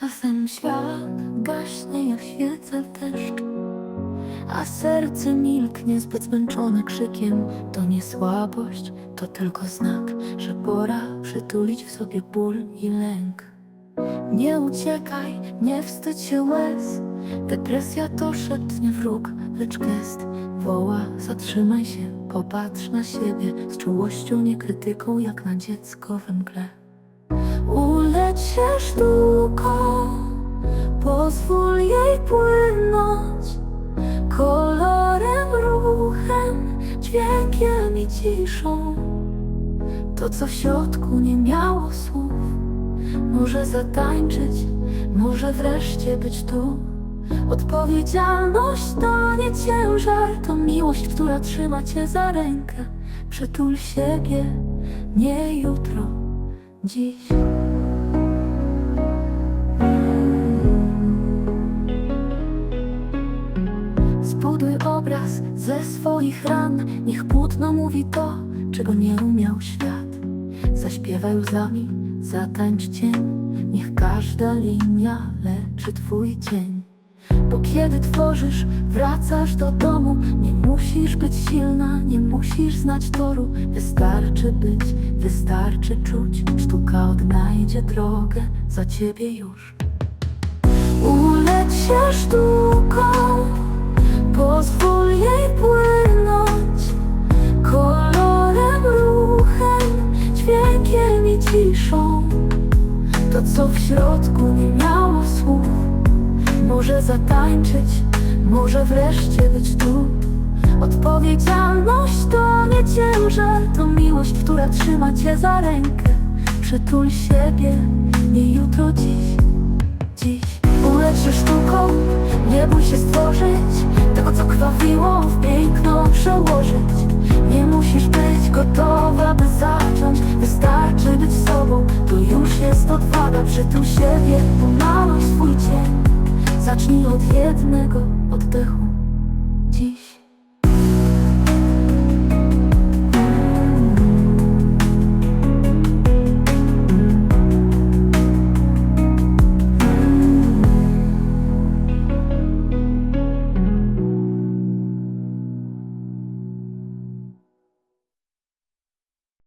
Czasem świat gaśnie jak świece w deszczu A serce milknie zbyt zmęczone krzykiem. To nie słabość, to tylko znak Że pora przytulić w sobie ból i lęk. Nie uciekaj, nie wstydź się łez. Depresja to szeptnie wróg, lecz gest Woła, zatrzymaj się, popatrz na siebie. Z czułością, nie krytyką, jak na dziecko we mgle. Pozwól jej płynąć Kolorem, ruchem, dźwiękiem i ciszą. To, co w środku nie miało słów Może zatańczyć, może wreszcie być tu. Odpowiedzialność to nie ciężar To miłość, która trzyma cię za rękę. Przytul siebie, nie jutro, dziś ze swoich ran. Niech płótno mówi to, czego nie umiał świat. Zaśpiewaj łzami, zatańcz cień Niech każda linia leczy twój dzień. Bo kiedy tworzysz, wracasz do domu. Nie musisz być silna, nie musisz znać toru. Wystarczy być, wystarczy czuć. Sztuka odnajdzie drogę za ciebie już. Uleć się sztuką. Pozwól ciszą. To, co w środku nie miało słów, może zatańczyć, może wreszcie być tu. Odpowiedzialność to nie ciężar, to miłość, która trzyma cię za rękę. Przytul siebie, nie jutro, dziś, dziś. Ulecz się sztuką, nie bój się stworzyć Tego co krwawiło w piękno przełożyć Nie musisz być gotowa by zacząć jest odwaga Przytul siebie, pomaluj swój cień Zacznij od jednego oddechu